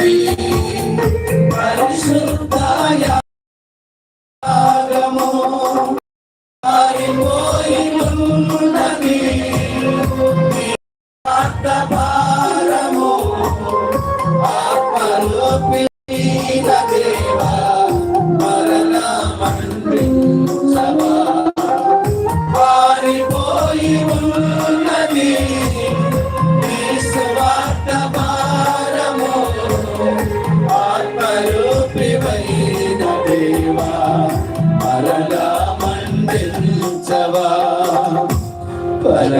But I'm still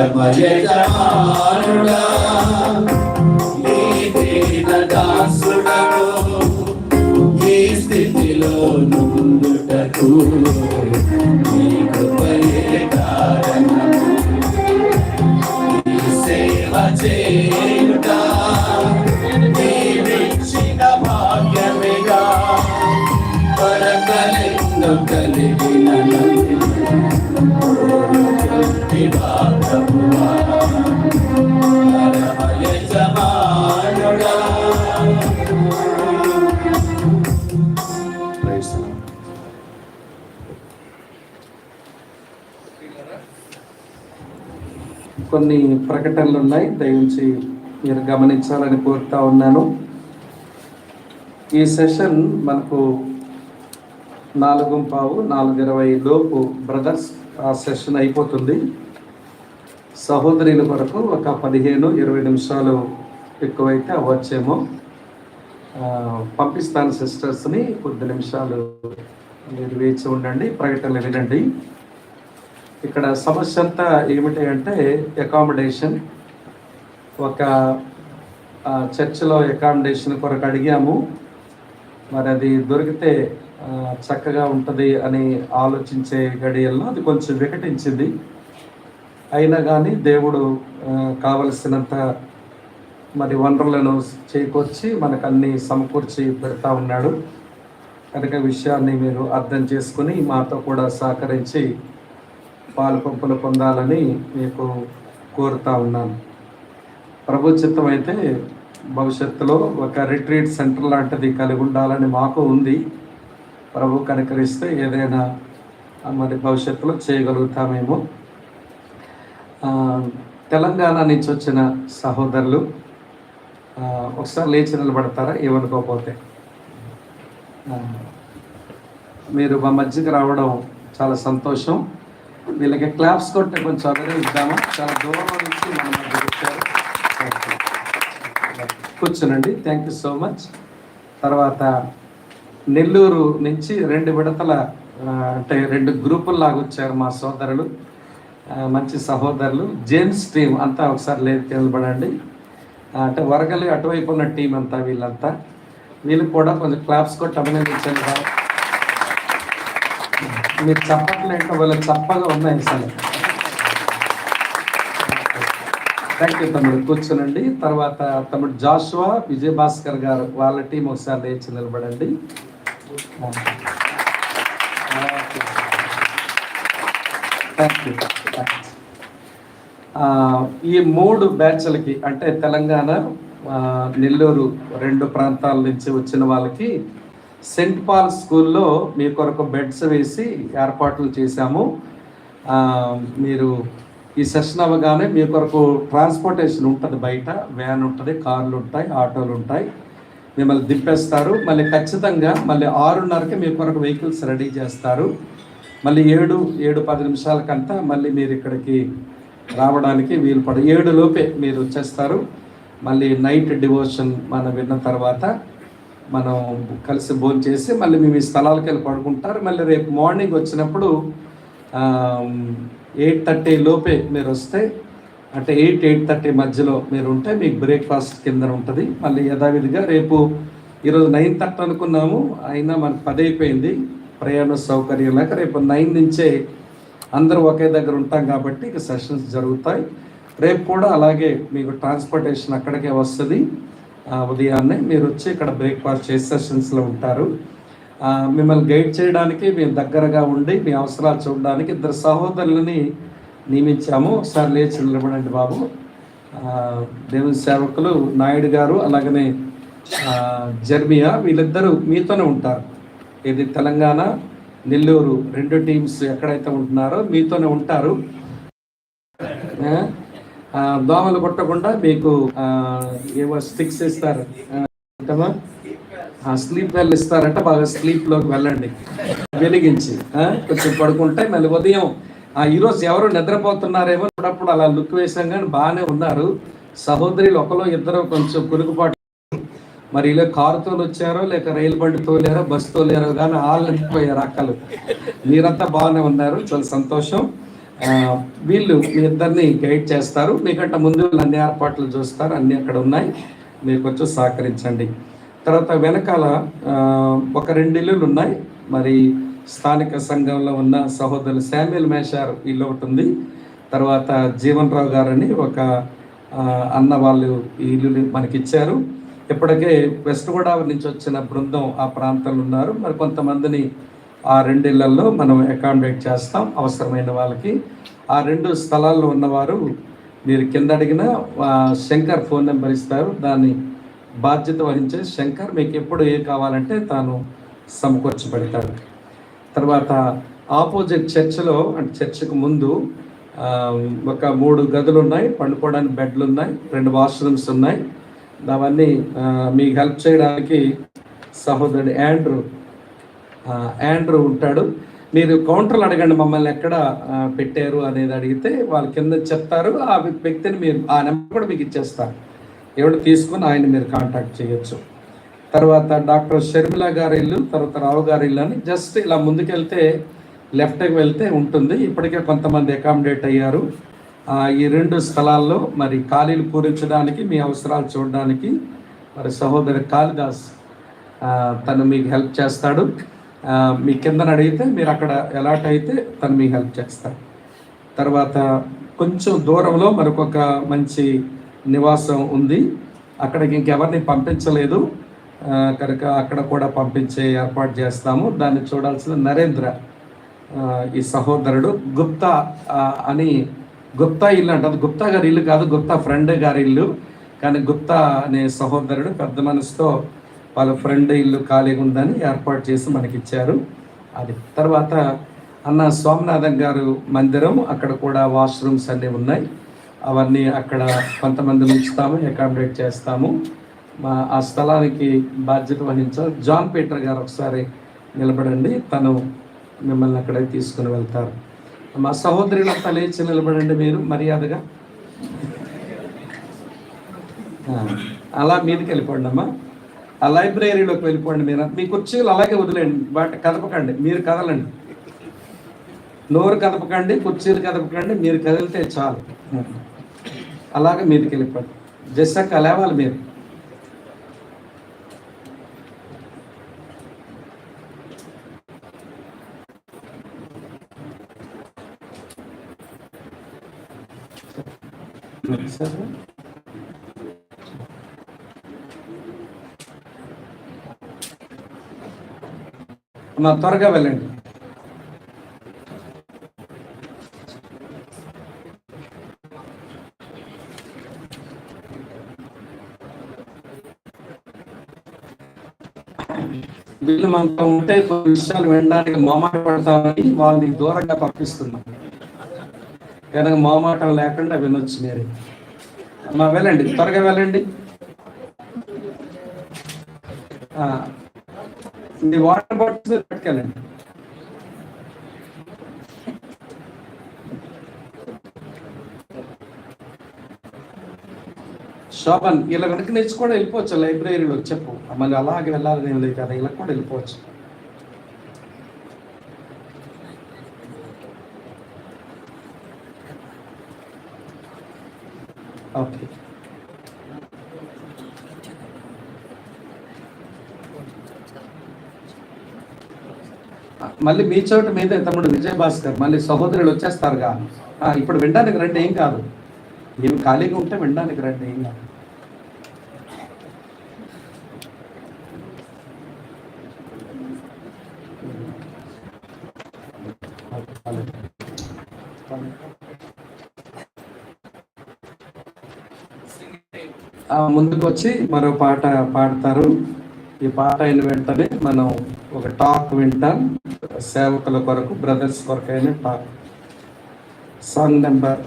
పరమయజమానుడా నీ దీన ఈ స్థితిలో నుండుటకు నీ కృపయే కొన్ని ప్రకటనలు ఉన్నాయి దయించి మీరు గమనించాలని కోరుతా ఉన్నాను. ఈ సెషన్ మనకు నాలుగు పావు నాలుగు ఇరవై లోపు బ్రదర్స్ ఆ సెషన్ అయిపోతుంది. సహోదరుల కొరకు ఒక పదిహేను ఇరవై నిమిషాలు ఎక్కువైతే అవ్వచ్చేమో. పంపిస్తాను సిస్టర్స్ని కొద్ది నిమిషాలు మీరు వేచి ఉండండి ప్రకటనలు వినండి. ఇక్కడ సమస్య అంతా ఏమిటి అంటే అకామిడేషన్ ఒక చర్చిలో అకామిడేషన్ కొరకు అడిగాము. మరి అది దొరికితే చక్కగా ఉంటుంది అని ఆలోచించే గడియల్లో అది కొంచెం వికటించింది. అయినా కానీ దేవుడు కావలసినంత మరి వనరులను చేకూర్చి మనకు అన్ని సమకూర్చి పెడతా ఉన్నాడు. కనుక విషయాన్ని మీరు అర్థం చేసుకుని మాతో కూడా సహకరించి పాలు పంపులు పొందాలని మీకు కోరుతా ఉన్నాను. ప్రభు చిత్తం అయితే భవిష్యత్తులో ఒక రిట్రీట్ సెంటర్ లాంటిది కలిగి ఉండాలని మాకు ఉంది. ప్రభు కనుకరిస్తే ఏదైనా మరి భవిష్యత్తులో చేయగలుగుతామేమో. తెలంగాణ నుంచి వచ్చిన సహోదరులు ఒకసారి లేచి నిలబడతారా? ఏమనుకోకపోతే. మీరు మా మధ్యకి రావడం చాలా సంతోషం. వీళ్ళకి క్లాప్స్ కొట్టే కొంచెం అభినందిద్దామా చాలా దూరం నుంచి మన వచ్చారు. కూర్చునండి. థ్యాంక్ యూ సో మచ్ తర్వాత నెల్లూరు నుంచి రెండు విడతల అంటే రెండు గ్రూపుల్లాగా వచ్చారు మా సోదరులు. మంచి సహోదరులు. జేమ్స్ టీం అంతా ఒకసారి లేదు నిలబడండి అంటే వరగలి అటువైపు ఉన్న టీం అంతా వీళ్ళంతా. వీళ్ళకి కూడా కొంచెం క్లాప్స్ కొట్టి అభినందించండి మీరు చప్పట్లు ఏంటో వాళ్ళకి చప్పగా ఉన్నాయి సార్. థ్యాంక్ యూ తమ్ముడు. కూర్చునండి. తర్వాత తమ్ముడు జాషువా విజయ్ భాస్కర్ గారు వాళ్ళ టీం ఒకసారి లేచి నిలబడండి. థ్యాంక్ యూ ఈ మూడు బ్యాచ్లకి అంటే తెలంగాణ నెల్లూరు రెండు ప్రాంతాల నుంచి వచ్చిన వాళ్ళకి సెంట్ పాల్ స్కూల్లో మీ కొరకు బెడ్స్ వేసి ఏర్పాట్లు చేశాము. మీరు ఈ సెషన్ అవ్వగానే మీ కొరకు ట్రాన్స్పోర్టేషన్ ఉంటుంది బయట వ్యాన్ ఉంటుంది కార్లు ఉంటాయి ఆటోలు ఉంటాయి. మిమ్మల్ని దింపేస్తారు. మళ్ళీ ఖచ్చితంగా మళ్ళీ ఆరున్నరకి మీ కొరకు వెహికల్స్ రెడీ చేస్తారు. మళ్ళీ ఏడు ఏడు పది నిమిషాలకంతా మళ్ళీ మీరు ఇక్కడికి రావడానికి వీలు పడ ఏడు లోపే మీరు వచ్చేస్తారు. మళ్ళీ నైట్ డివోషన్ మనం విన్న తర్వాత మనం కలిసి భోజనం చేసి మళ్ళీ మేము ఈ స్థలాలకు వెళ్ళి పడుకుంటారు. మళ్ళీ రేపు మార్నింగ్ వచ్చినప్పుడు ఎయిట్ థర్టీ లోపే మీరు వస్తే అంటే ఎయిట్ ఎయిట్ థర్టీ మధ్యలో మీరు ఉంటే మీకు బ్రేక్ఫాస్ట్ కింద ఉంటుంది. మళ్ళీ యథావిధిగా రేపు ఈరోజు నైన్ థర్టీ అనుకున్నాము అయినా మనకు పది అయిపోయింది. ప్రయాణ సౌకర్యం లేక రేపు నైన్ నుంచే అందరూ ఒకే దగ్గర ఉంటాం కాబట్టి ఇక సెషన్స్ జరుగుతాయి. రేపు కూడా అలాగే మీకు ట్రాన్స్పోర్టేషన్ అక్కడికే వస్తుంది. ఉదయాన్నే మీరు వచ్చి ఇక్కడ బ్రేక్ఫాస్ట్ చేసి సెషన్స్లో ఉంటారు. మిమ్మల్ని గైడ్ చేయడానికి మేము దగ్గరగా ఉండి మీ అవసరాలు చూడడానికి ఇద్దరు సహోదరులని నియమించాము. ఒకసారి లేచి నిలబడండి బాబు. దేవుని సేవకులు నాయుడు గారు అలాగనే జర్మియా వీళ్ళిద్దరూ మీతోనే ఉంటారు. ఇది తెలంగాణ నెల్లూరు రెండు టీమ్స్ ఎక్కడైతే ఉంటున్నారో మీతోనే ఉంటారు. దోమలు కొట్టకుండా మీకు ఏవో స్టిక్స్ ఇస్తారు. ఆ, ఆ స్లీప్ వెల్ ఇస్తారంటే బాగా స్లీప్లోకి వెళ్ళండి. వెలిగించి కొంచెం పడుకుంటే మళ్ళీ ఉదయం. ఆ ఈరోజు ఎవరు నిద్రపోతున్నారేమో అప్పుడప్పుడు అలా లుక్ వేసాం కానీ బాగానే ఉన్నారు. సహోదరులు ఒకరు ఇద్దరు కొంచెం కురుగుపాటు. మరి ఇలా కారుతో వచ్చారో లేక రైలు బండి తోలేరో బస్ తోలేరో కానీ వాళ్ళు పోయారు అక్కలు. మీరంతా బాగానే ఉన్నారు. చాలా సంతోషం. వీళ్ళు మీ ఇద్దరిని గైడ్ చేస్తారు. మీకంటే ముందు వీళ్ళు అన్ని ఏర్పాట్లు చూస్తారు. అన్ని అక్కడ ఉన్నాయి. మీరు కొంచెం సహకరించండి. తర్వాత వెనకాల ఒక రెండు ఇల్లులు ఉన్నాయి. మరి స్థానిక సంఘంలో ఉన్న సహోదరులు శామ్యుల్ మేషార్ ఇల్లు ఒకటి ఉంది. తర్వాత జీవన్ రావు గారని ఒక అన్న వాళ్ళు ఈ ఇల్లు మనకి ఇచ్చారు. ఇప్పటికే వెస్ట్ గోదావరి నుంచి వచ్చిన బృందం ఆ ప్రాంతంలో ఉన్నారు. మరి కొంతమందిని ఆ రెండు ఇళ్ళలో మనం అకామిడేట్ చేస్తాం. అవసరమైన వాళ్ళకి. ఆ రెండు స్థలాల్లో ఉన్నవారు మీరు కింద అడిగిన శంకర్ ఫోన్ నెంబర్ ఇస్తారు. దాన్ని బాధ్యత వహించే శంకర్ మీకు ఎప్పుడు ఏ కావాలంటే తాను సమకూర్చి పెడతాడు. తర్వాత ఆపోజిట్ చర్చిలో అంటే చర్చికి ముందు ఒక మూడు గదులు ఉన్నాయి పండుకోవడానికి బెడ్లు ఉన్నాయి రెండు వాష్రూమ్స్ ఉన్నాయి. అవన్నీ మీకు హెల్ప్ చేయడానికి సహోదరుడు యాండ్రూ యాండ్రూ ఉంటాడు. మీరు కౌంటర్లు అడగండి మమ్మల్ని ఎక్కడ పెట్టారు అనేది అడిగితే వాళ్ళ కింద చెప్తారు. ఆ వ్యక్తిని మీరు ఆ నెంబర్ కూడా మీకు ఇచ్చేస్తారు ఎవరు తీసుకుని ఆయన మీరు కాంటాక్ట్ చేయొచ్చు. తర్వాత డాక్టర్ షర్మిల గారి ఇల్లు తర్వాత రావు గారి ఇల్లు అని జస్ట్ ఇలా ముందుకెళ్తే లెఫ్ట్కి వెళ్తే ఉంటుంది. ఇప్పటికే కొంతమంది అకామిడేట్ అయ్యారు. ఈ రెండు స్థలాల్లో మరి ఖాళీలు పూరించడానికి మీ అవసరాలు చూడడానికి మరి సహోదరి కాళిదాస్ తను మీకు హెల్ప్ చేస్తాడు. మీ కిందన అడిగితే మీరు అక్కడ ఎలాట్ అయితే తను మీకు హెల్ప్ చేస్తారు. తర్వాత కొంచెం దూరంలో మరొక మంచి నివాసం ఉంది. అక్కడికి ఇంకెవరిని పంపించలేదు. కనుక అక్కడ కూడా పంపించే ఏర్పాటు చేస్తాము. దాన్ని చూడాల్సిన నరేంద్ర ఈ సహోదరుడు. గుప్తా అని గుప్తా ఇల్లు అంటారు. గుప్తా గారి ఇల్లు కాదు గుప్తా ఫ్రెండ్ గారి ఇల్లు. కానీ గుప్తా అనే సహోదరుడు పెద్ద మనసుతో వాళ్ళ ఫ్రెండ్ ఇల్లు ఖాళీగా ఉందని ఏర్పాటు చేసి మనకి ఇచ్చారు అది తర్వాత అన్న స్వామినాథన్ గారు మందిరం అక్కడ కూడా వాష్రూమ్స్ అన్నీ ఉన్నాయి. అవన్నీ అక్కడ కొంతమంది ఉంచుతాము అకామిడేట్ చేస్తాము. మా ఆ స్థలానికి బాధ్యత వహించాలి జాన్ పీటర్ గారు ఒకసారి నిలబడండి తను మిమ్మల్ని అక్కడే తీసుకుని వెళ్తారు. మా సహోదరులంతా లేచి నిలబడండి మీరు మర్యాదగా. అలా మీదకి వెళ్ళిపోండి అమ్మా ఆ లైబ్రరీలోకి వెళ్ళిపోండి మీరు. మీ కుర్చీలు అలాగే వదిలేండి వాటి కదపకండి. మీరు కదలండి. నోరు కదపకండి కుర్చీలు కదపకండి మీరు కదిలితే చాలు. అలాగే మీదకి వెళ్ళిపోండి. జస్సక్క లేవాలి మీరు. సరే. నా త్వరగా వెళ్ళండి. వీళ్ళు మనతో ఉంటే కొన్ని విషయాలు వినడానికి మామాట పడతామని వాళ్ళని దూరంగా పంపిస్తున్నాం. కనుక మొహమాటం లేకుండా వినొచ్చు మీరు. మా వెళ్ళండి. త్వరగా వెళ్ళండి. మీ వాటర్ బాటిల్స్ పట్టుకెళ్ళండి శోభన్ ఇలా వెనక నుంచి కూడా వెళ్ళిపోవచ్చు లైబ్రరీలో చెప్పు. మళ్ళీ అలాగే వెళ్ళాలని ఏం లేదు కదా ఇలా కూడా వెళ్ళిపోవచ్చు. ఓకే. మళ్ళీ మీ చోటు మీద తమ్ముడు విజయ్ భాస్కర్ మళ్ళీ సహోదరులు వచ్చేస్తారు కానీ ఇప్పుడు వినడానికి రండి ఏం కాదు. మేము ఖాళీగా ఉంటే వినడానికి రండి ఏం కాదు. ముందుకు వచ్చి మరో పాట పాడతారు. ఈ పాట అయిన వెంటనే మనం ఒక టాక్ వింటాం. సేవకుల కొరకు బ్రదర్స్ కొరకైన పాట సాంగ్ నెంబర్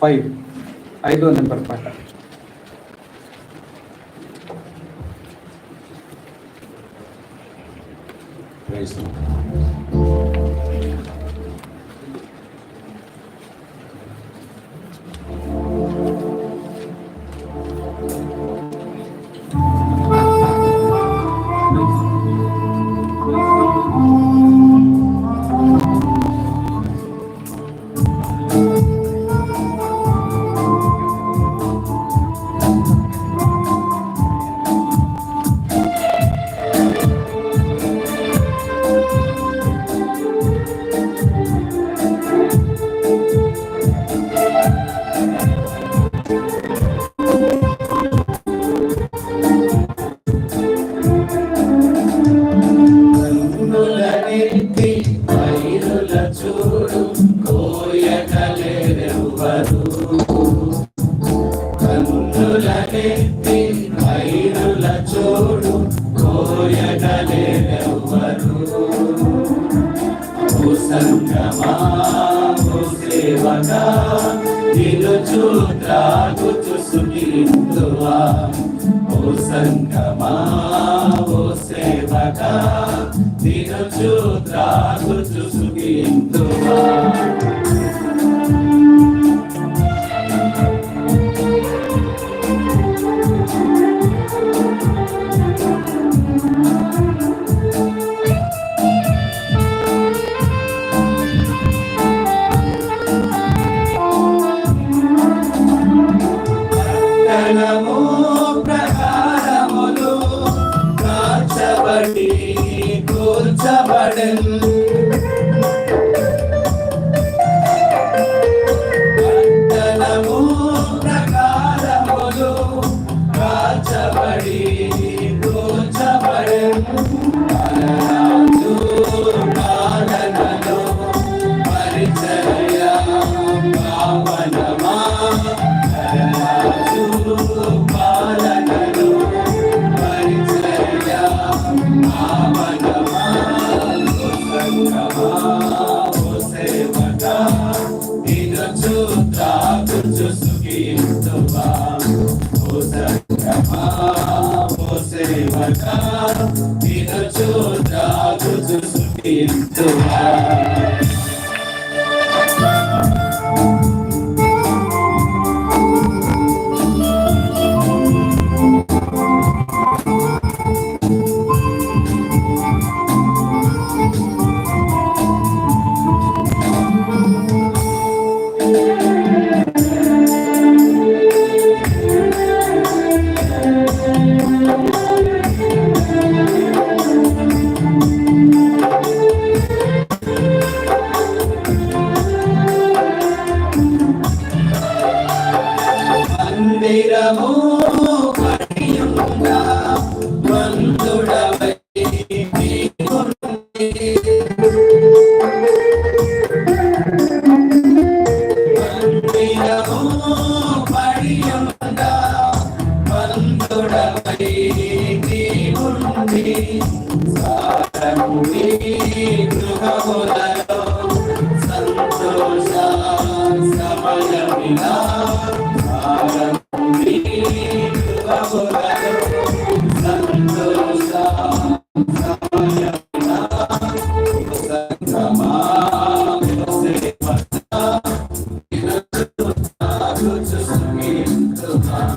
ఫైవ్ ఐదో నెంబర్ పాట. Thank ఓ సంగమా ఓ సేవక దినచు త్రాగుచు సుఖింతువా. Thank you. still have సారముని గృహములను